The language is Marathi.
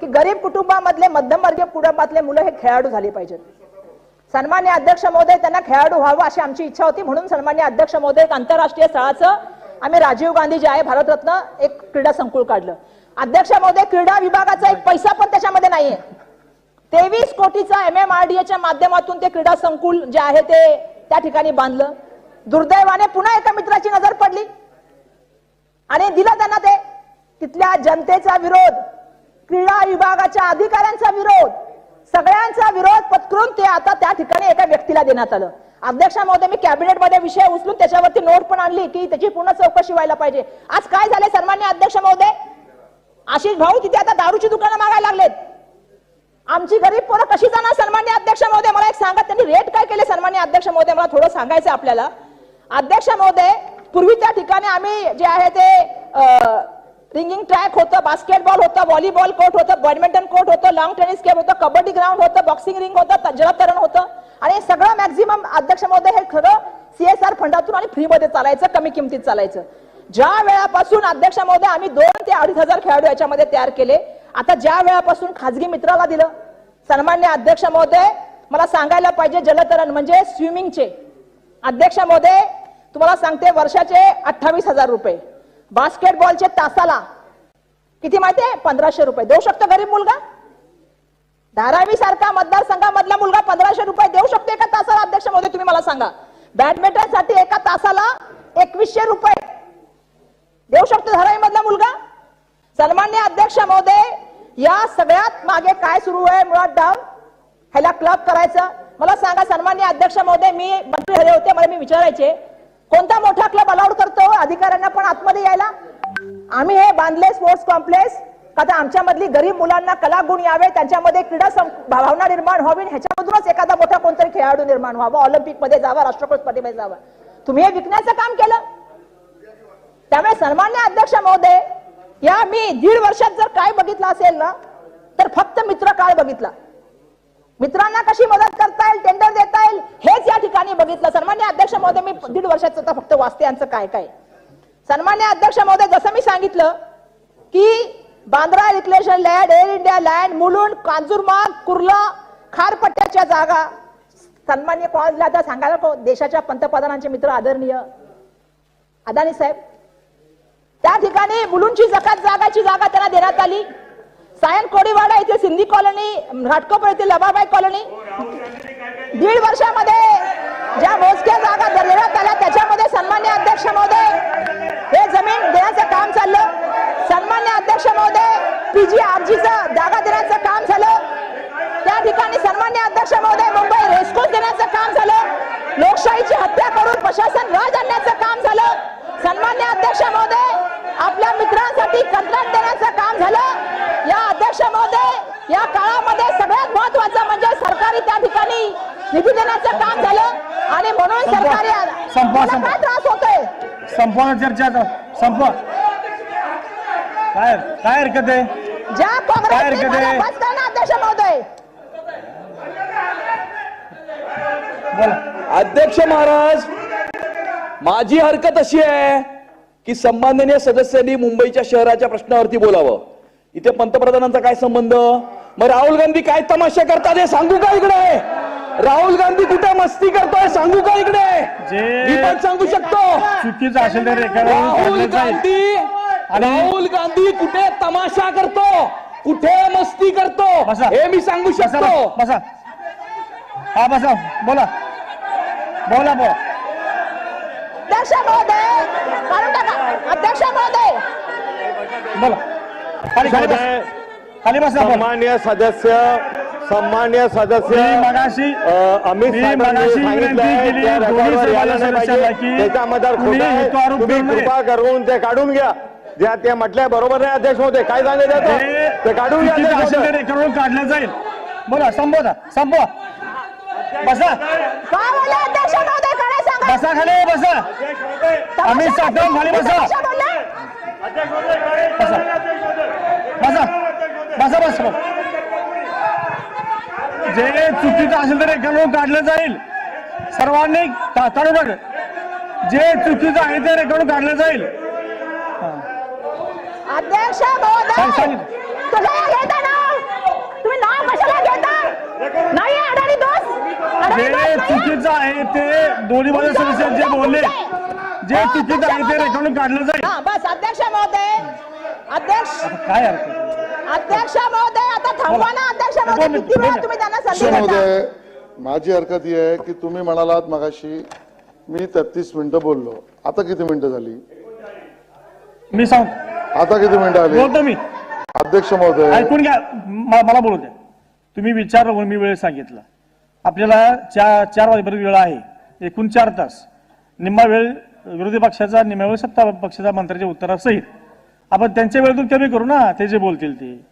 की गरीब कुटुंबामधले मध्यमवर्गीय कुटुंबातले मुलं हे खेळाडू झाले पाहिजेत. सन्मान्य अध्यक्ष महोदय त्यांना खेळाडू व्हावं अशी आमची इच्छा होती. म्हणून सन्मान्य अध्यक्ष महोदय एक आंतरराष्ट्रीय स्थळाचं आम्ही राजीव गांधी जे आहे भारतरत्न एक क्रीडा संकुल काढलं. अध्यक्ष महोदय क्रीडा विभागाचा एक पैसा पण त्याच्यामध्ये नाहीये. तेवीस कोटीचा एम एम आर डी एच्या माध्यमातून ते क्रीडा संकुल जे आहे ते त्या ठिकाणी बांधलं. दुर्दैवाने पुन्हा एका मित्राची नजर पडली. आणि दिलं त्यांना ते. तिथल्या जनतेचा विरोध. क्रीडा विभागाच्या अधिकाऱ्यांचा विरोध सगळ्यांचा विरोध पत्करून ते आता त्या ठिकाणी एका व्यक्तीला देण्यात आलं. अध्यक्ष महोदय मी कॅबिनेटमध्ये विषय उचलून त्याच्यावरती नोट पण आणली की त्याची पूर्ण चौकशी व्हायला पाहिजे. आज काय झाले सन्मान्य अध्यक्ष महोदय? आशिष भाऊ तिथे आता दारूची दुकानं मागायला लागलेत. आमची गरीब पोरं कशी जाणार सन्मान्य अध्यक्ष महोदय? मला एक सांगा त्यांनी रेट काय केले सन्मान्य अध्यक्ष महोदय? मला थोडं सांगायचं आपल्याला. अध्यक्ष महोदय पूर्वी त्या ठिकाणी आम्ही जे आहे ते रिंगिंग ट्रॅक होतं बास्केटबॉल होतं व्हॉलीबॉल कोर्ट होतं बॅडमिंटन कोर्ट होतं लॉंग टेनिस गेम होतं कबड्डी ग्राउंड होतं बॉक्सिंग रिंग होतं जलतरण होतं. आणि हे सगळं मॅक्झिमम अध्यक्ष महोदय हे खरं सीएसआर फंडातून आणि फ्रीमध्ये चालायचं कमी किमतीत चालायचं. ज्या वेळापासून अध्यक्ष महोदय आम्ही दोन ते अडीच हजार खेळाडू याच्यामध्ये तयार केले आता ज्या वेळापासून खाजगी मित्राला दिलं सन्मान्य अध्यक्ष महोदय मला सांगायला पाहिजे जलतरण म्हणजे स्विमिंगचे अध्यक्ष महोदय तुम्हाला सांगते वर्षाचे अठ्ठावीस हजार रुपये. बास्केटबॉलचे तासाला. किती माहितीये पंधराशे रुपये. देऊ शकतो गरीब मुलगा? धारावी सारखा मतदारसंघामधला मुलगा पंधराशे रुपये देऊ शकतो एका तासाला? अध्यक्ष महोदय तुम्ही मला सांगा. बॅडमिंटनसाठी एका तासाला एकवीसशे रुपये. देऊ शकतो धारावी मधला मुलगा? सन्मान्य अध्यक्ष महोदय या सगळ्यात मागे काय सुरू आहे मुळात डाव? ह्याला क्लब करायचं. मला सांगा सन्मान्य अध्यक्ष महोदय मी मंत्री झाले होते मला मी विचारायचे. कोणता मोठा क्लब अलाउड करतो? अधिकाऱ्यांना पण आतमध्ये यायला? आम्ही हे बांधले स्पोर्ट्स कॉम्प्लेक्स आता आमच्यामधली गरीब मुलांना कला गुण यावे त्यांच्यामध्ये क्रीडा भावना निर्माण व्हावी ह्याच्यामधूनच एखादा मोठा कोणतरी खेळाडू निर्माण व्हावा ऑलिम्पिकमध्ये जावा राष्ट्रकुल स्पर्धेमध्ये जावा. तुम्ही हे विकण्याचं काम केलं. त्यामुळे सन्मान्य अध्यक्ष महोदय या मी दीड वर्षात जर काय बघितलं असेल ना तर फक्त मित्र काळ बघितला. मित्रांना कशी मदत करता येईल टेंडर देता येईल हेच या ठिकाणी बघितलं. सर अध्यक्ष महोदय मी दीड वर्षाचं आता फक्त वाचते. यांचं काय काय? सन्मान्य अध्यक्ष महोदय जसं मी सांगितलं की Bandra reclamation land Air India land Mulund Kanjurmarg Kurla खारपट्ट्याच्या जागा. सन्मान्य कॉलला आता सांगायला को- देशाच्या पंतप्रधानांचे मित्र आदरणीय अदानी साहेब. त्या ठिकाणी मुलुंडची जकात जागाची जागा त्यांना देण्यात आली. सायन कोडीवाडा येथे सिंधी कॉलनी घाटकोपर येथे लबाबाई कॉलनी. दीड वर्षामध्ये ज्या मोजक्या जागा दिलेल्या त्याला त्याच्यामध्ये सन्मान्य अध्यक्ष महोदय हे जमीन देण्याचं काम चाललं सन्मान्य अध्यक्ष महोदय पीजी आरजीचं जागा देण्याचं काम झालं त्या ठिकाणी सन्मान्य अध्यक्ष महोदय मुंबई रेस्कोस देण्याचं काम झालं लोकशाहीची हत्या करून प्रशासन राज आणण्याचं काम झालं सन्मान्य अध्यक्ष महोदय आपल्या मित्रांसाठी कंत्राट देण्याचं काम झालं या अध्यक्ष महोदय या काळामध्ये सगळ्यात महत्वाचं म्हणजे सरकारी त्या ठिकाणी निधी देण्याचं काम झालं आणि म्हणून सरकारी संपवा, मला संपवा. काय त्रास होतोय? संपवणं चर्चा. संपवा. काय काय हरकत आहे? ज्या काय काँग्रेसने हरकत आहे? अध्यक्ष महोदय बोला. अध्यक्ष महाराज माझी हरकत अशी आहे की सन्माननीय सदस्यांनी मुंबईच्या शहराच्या प्रश्नावरती बोलावं. इथे पंतप्रधानांचा काय संबंध? मग राहुल गांधी काय तमाशा करतात हे सांगू का इकडे? राहुल गांधी कुठे मस्ती करतोय सांगू का इकडे? मी पण सांगू शकतो. चुकीचं असेल तर राहुल गांधी राहुल गांधी कुठे तमाशा करतो? कुठे मस्ती करतो? बसा. हे मी सांगू शकतो. बसा. हा बसा. बोला. बोला बोला. अध्यक्ष महोदय काढून टाका. अध्यक्ष महोदय बोला खाली खाली बस खाली बसा बोला सन्मान्य सदस्य सन्मान्य सदस्य मगाशी अमित मगाशी विनंती केली त्याच्यामध्ये तुम्ही. कृपा करून ते काढून घ्या. ज्या ते म्हटलंय बरोबर नाही अध्यक्ष होते. काय हे ते काढून घ्या. रेखावरून काढलं जाईल? बोला संपवा संपवा. बसा. काय बोलले अध्यक्ष महोदय? काय सांगा. बसा खाली बसा. अमित. साठवण खाली? बसा. चुकीचं असेल तर एका लोक काढलं जाईल. सर्वांनी तारोबर जे चुकीचं आहे ते रेकॉर्ड काढलं जाईल. अध्यक्ष चुकीचं आहे ते दोन्ही माझ्या सदस्य जे बोलले जे चुकीचं आहे ते रेकॉर्ड काढलं जाईल. बस अध्यक्ष महोदय. अध्यक्ष काय अर्थ अध्यक्ष महोदय आता थांबवा ना अध्यक्ष महोदय किती वेळा मिनिटं. तुम्ही त्यांना संधी अध्यक्ष देता? महोदय माझी हरकत ही आहे की तुम्ही म्हणालात मगाशी मी तेहतीस मिनिटं बोललो. आता किती मिनिटं झाली? मी सांगतो आता किती मिनिटं आली? बोलतो मी. अध्यक्ष महोदय. ऐकून घ्या म- मला बोलू द्या. तुम्ही विचारलं म्हणून मी वेळ सांगितला. आपल्याला चार चार वाजेपर्यंत वेळ आहे. एकूण चार तास. निम्मा वेळ विरोधी पक्षाचा निम्मा वेळ सत्ता पक्षाच्या मंत्र्याच्या उत्तरासहित. आपण त्यांच्या वेळेतून कमी करू ना ते जे बोलतील ते.